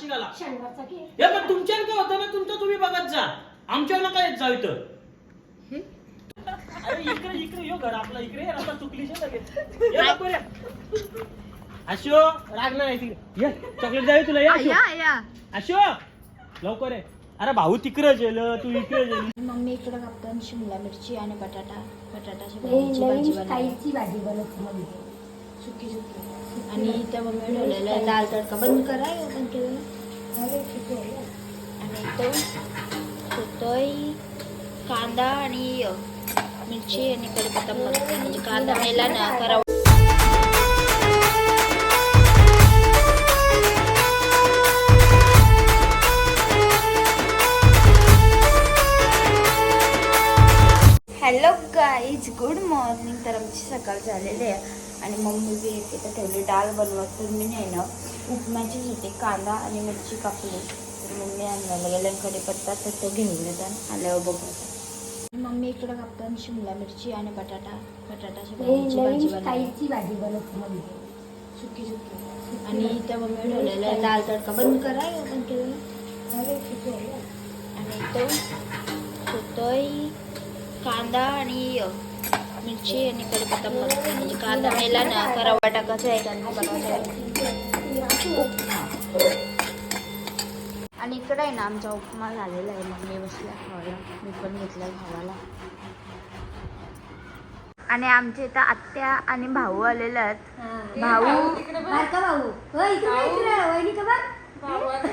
शनिवारचा घे हे पण तुमच्यावर काय होतं ना? तुमचं तुम्ही बघत जा. आमच्यावर नका येत जाऊ इथं? अरे इकडे इकडे. यो घर आपला इकडे. रस्ता चुकली. अशो रागणार नाही तिकडे. ये चॉकलेट तुला. ये या अशो या. अशो लवकर ये. अरे भाऊ तिकडे गेलं तू इकडे गेली मम्मी इकडे कापतो शिमला मिरची आणि बटाटा. बटाटाची भाजीची भाजी बनवते मम्मी. सुकी सुकी आणि त्या मम्मी ठेवलेला दाल तडका बंद करा हे बंद केलं अरे किती आहे? आणि तो होतोय कांदा आणि मिरची आणि कढीपत्ता मस्त म्हणजे कांदा मेला ना करा हॅलो गाईज गुड मॉर्निंग. तर आमची सकाळ झालेली आहे. आणि मम्मी बी एक इथं ठेवली डाळ बनवत तर मी नाही ना उपमाची होते कांदा आणि मिरची कापली. तर मम्मी आणायला गेल्या कढीपत्ता तर तो घेऊन येतात आल्यावर बघू. मम्मी इकडे कापतो आणि शिमला मिरची आणि बटाटा बटाटाची भाजी भाजी बनवते मम्मी. सुकी सुकी. आणि त्या मम्मी ठेवलेला आहे दाल तडका. बंद करा बंद केलं? आणि तो होतोय कांदा आणि मिरची आणि कढीपत्ता मस्त म्हणजे कांदा मेला ना का रवा टाकायचा आहे त्यांना बनवायचा आणि इकडे आहे ना आमचा उपमा झालेला आहे. मम्मी बसल्या खावायला. मी पण घेतलाय खावायला. आणि आमच्या इथं आत्या आणि भाऊ आलेले आहेत. भाऊ बारका भाऊ. भाऊ आली.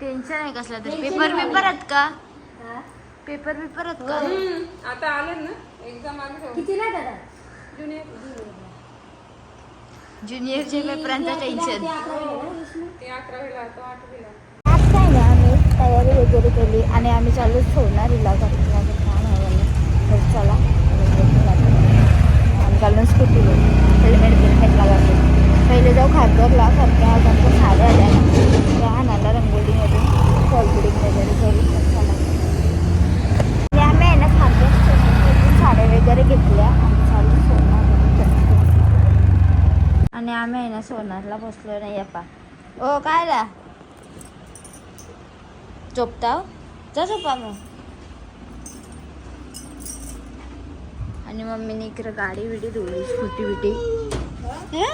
टेन्शन आहे कसला तरी. पेपर पेपर आहेत का? पेपर पेपर आता आले ना एक्झाम आली? किती ना दादा? ज्युनियर ज्युनियरच्या पेपरांचं टेन्शन ते अकरावीला? ते आठवीला. आज काय ना आम्ही तयारी वगैरे केली आणि आम्ही चालू ठेवणार तर चला आम्ही चाललो स्कूटीवर हेल्मेट बिल्मेट लागायचं पहिले जाऊ खारघरला आमच्या साड्या आल्या त्या आणायला फॉलबिडिंग वगैरे करू तर चला आणि आम्ही आहे ना खारघर स्टेशनमधून साड्या वगैरे घेतल्या आणि चालू सोनार आणि आम्ही आहे ना सोनारला बसलो नाही पा. ओ काय ला झोपताव जा झोपा मग. आणि मम्मीने इकडे गाडी बिडी धुवली स्कूटी बिटी. हे?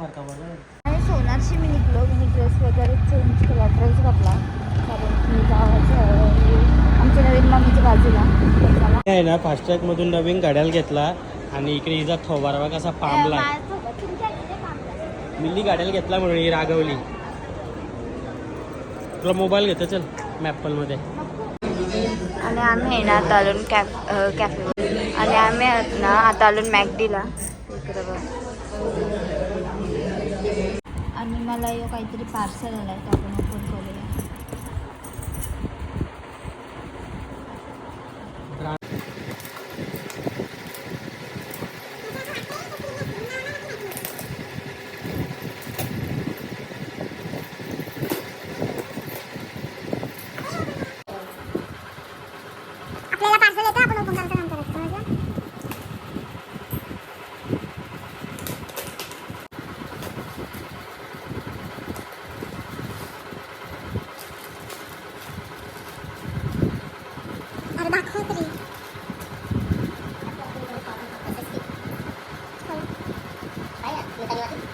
आणि सोनारशी मी निघलो मी ड्रेस वगैरे चेंज केला ड्रेस घातला कारण की जावायचं आहे. आमच्या नवीन मम्मीच्या बाजूला तर चला. आहे ना फास्ट्रॅग मधून नवीन घड्याळ घेतला आणि इकडे हिचा थोबारा कसा पांबला. मिल्ली घड्याळ घेतला म्हणून ही रागवली. तुला मोबाईल घेतो चल मॅपलमध्ये. आणि आम्ही आहे ना आता आलो कॅफ कॅफेवर आणि आम्ही आहोत ना आता आलो मॅगडीला आणि मला यो काहीतरी पार्सल आलाय तर आपण ओपन करूया आपल्याला पार्सल येतं आपण ओपन करतो नंतर समजलं?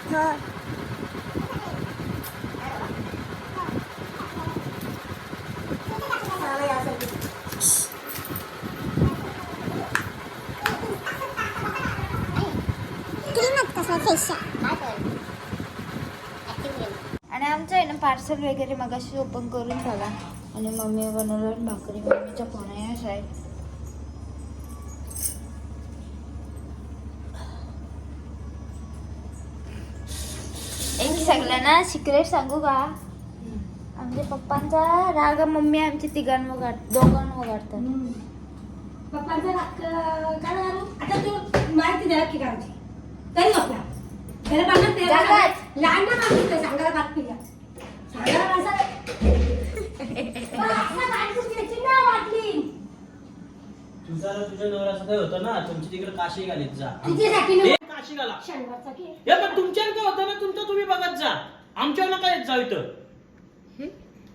हो आणि आमचं आहे ना पार्सल वगैरे मगाशी ओपन करून झाला. आणि मम्मी बनवलं भाकरी मम्मीचा फोन आहे असा आहे सगळ्यांना सिक्रेट सांगू का? आमच्या पप्पांचा राग मम्मी आमची तिघांवर काढ दोघांवर काढतात पप्पांचा राग काय झालं? आता तू माहिती द्या की गावची तरी आपला त्याला पाहिलं ते जगात. लहान ना सांगायला तुझा तुझ्या नवऱ्याचं काय होतं ना. तुमची तिकडे काशी घालीत जा. ना हे शनिवारचा की हे पण तुमच्यावर काय होतं ना तुमचं तुम्ही बघत जा. आमच्यावर नका येत जाऊ इथं?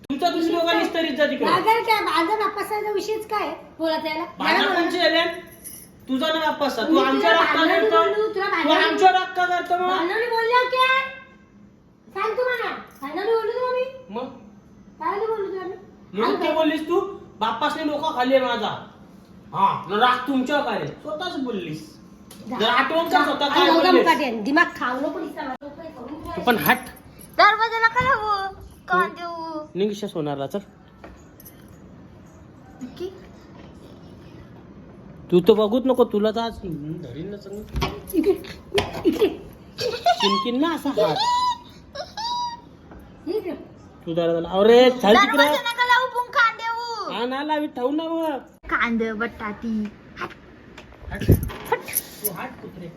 तुमचा तुम्ही दोघांनी स्तरीत जा तिकडे. काय नापासाचा विषयच काय? बोला त्याला कोणची तुझा ना वापस. तू मी आमच्यावर तुला करतो. तुला तू आमच्यावर करतो मग बोलल्यावर काय सांग तू मला. भांडणाने बोललो तुला मी. मग? काय बोललो तुला मी. म्हणून ते बोललीस तू? बाप्पासने डोका खाली आहे माझा. हा न राग तुमच्यावर काय रे? स्वतःच बोललीस. जर आठवण कर स्वतः काय बोललीस? दिमाग खाऊ नको दिसता मला. डोकं करून तू ठेवायचं. पण हट. दरवाजा नका लावू. कान देऊ. निघशा सोनारला चल. नक्की तू तर बघूच नको तुला तर आज धरीन ना ना असा हात. तू जरा अरे चल तिकडे. दरवाजा नका लावू पण कान देऊ. हा ना लावी ठेवू ना मग. कांद बटाटी. हट. कुत्रे.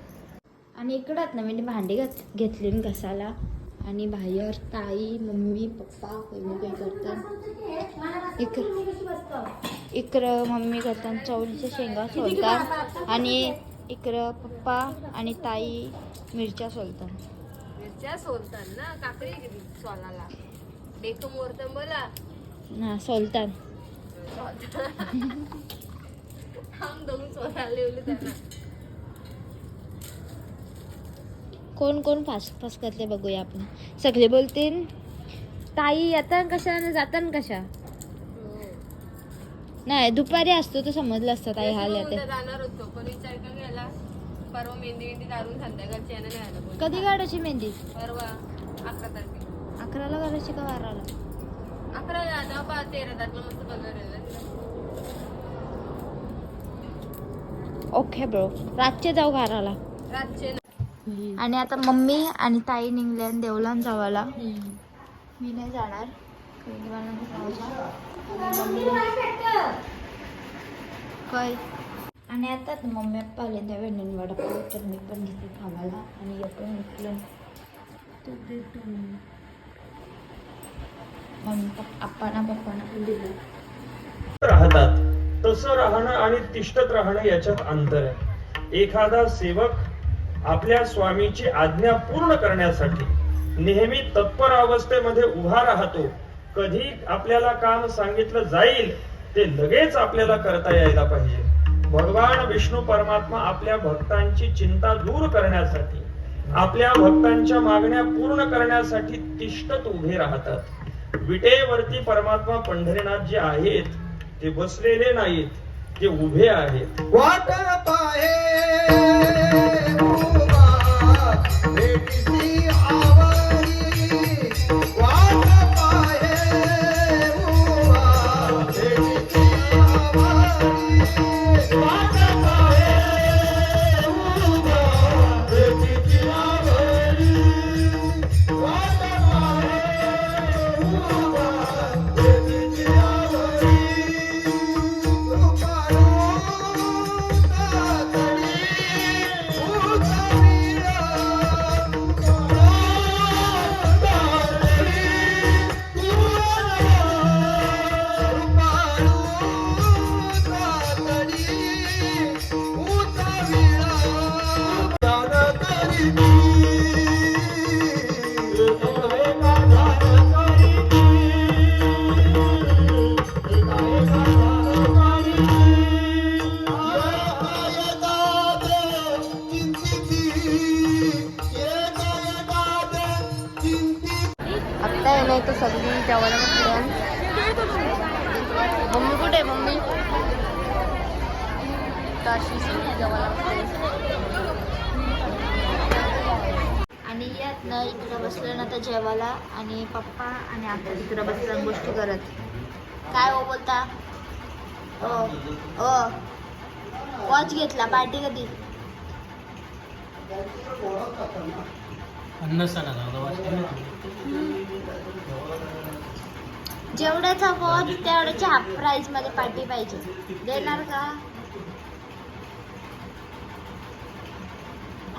आणि इकडं नवीन भांडी घात घेतली घसाला आणि बाहेर ताई मम्मी पप्पा काही करतात. इक इकडं मम्मी करतात चवळीच्या शेंगा सोलतात. आणि इकडं पप्पा आणि ताई मिरच्या सोलतात. मिरच्या सोलतात ना काकडी सोलाला डेकम वरतं बोला ना सोलतात. थांब दोन लिवले त्यांना. कोण कोण फास्ट फास्ट करते बघूया आपण. सगळे बोलतील. ताई येतात कशा आणि जातात कशा? नाही दुपारी असतो तर समजलं असतं ताई हाल येते. जाणार होतो पण विचार का गेला परवा मेहंदी मेहंदी काढून संध्याकाळची यानं नाही आलं कोणी. कधी काढायची मेहंदी? परवा अकरा तारखे अकराला काढायची का बाराला? अकरा आता पा तेरा तारखेला मस्त पगार. Okay bro. रातचे जाऊ घराला रातचे. आणि आता मम्मी आणि ताई निघल्या देवलान जावाला मी नाही जाणार. काय? आणि आता मम्मी पप्पा आले त्या वेणून वडापाव तर मी पण घेते खावायला आणि येतो म्हटलं तू दे तू. मम्मी पप्पाना पण दिलं. राहतात. तसं राहणं आणि तिष्ठत राहणं याच्यात अंतर आहे. एखादा सेवक आपल्या स्वामीची आज्ञा पूर्ण करण्यासाठी नेहमी तत्पर अवस्थेमध्ये उभा राहतो. कधी आपल्याला काम सांगितलं जाईल ते लगेच आपल्याला करता यायला पाहिजे. भगवान विष्णू परमात्मा आपल्या भक्तांची चिंता दूर करण्यासाठी आपल्या भक्तांच्या मागण्या पूर्ण करण्यासाठी तिष्ठत उभे राहतात. विटेवरती परमात्मा पंढरीनाथ जे आहेत ते बसलेले नाहीत ते उभे आहेत. वाट पाहे उभा, भेटीसी आणि यात ना इकडं बसलं ना तर जेवायला आणि पप्पा आणि आता तिकडं बसल्या गोष्टी करत. काय हो बोलता? ओ ओ वॉच घेतला पार्टी कधी. जेवढ्याचा वॉच तेवढ्याच्या हाफ प्राइसमध्ये पार्टी पाहिजे. देणार का?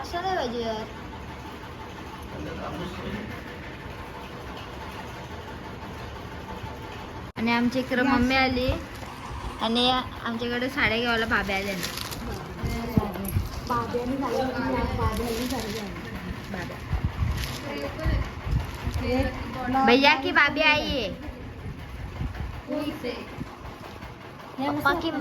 असं नाही पाहिजे यार. आणि आमच्या इकडं मम्मी आली. आणि आमच्याकडे साड्या घ्यायला भाब्या आल्या ना भैया की भाभी आई? है पप्पा की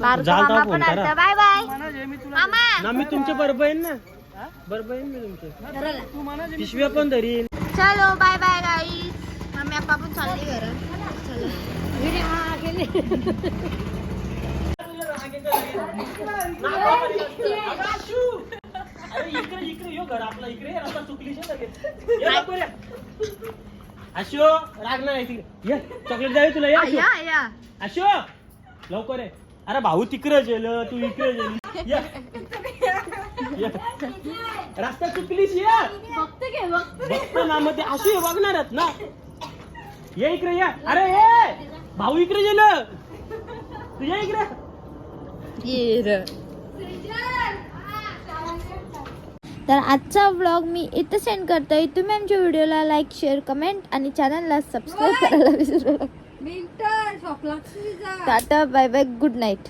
फोन करा. Bye bye. मामा. ना मी तुमचे बरोबर येईन ना. बरोबर येईन मी तुमचे. पिशव्या पण धरीन. चलो बाय बाय मम्मी पण चालले इकडे इकडे यो घर आपला इकडे रस्ता आहे. आशो राग नाही तिकडे ये चॉकलेट द्यावी तुला ये आशो लवकर ये. अरे भाऊ तिकडे गेलं तू इकडे गेली ये. ये. रस्ता चुकलीस ये. बघतो ना मग ते आशू ये बघणारच ना. ये इकडे ये. अरे ये. भाऊ इकडे गेलं तू ये इकडे. तर आजचा व्लॉग मी इथं सेंड करतोय. तुम्ही आमच्या व्हिडिओला लाईक शेअर कमेंट आणि चॅनलला सबस्क्राईब करायला विसरू नका. मिनिट. टाटा बाय बाय गुड नाईट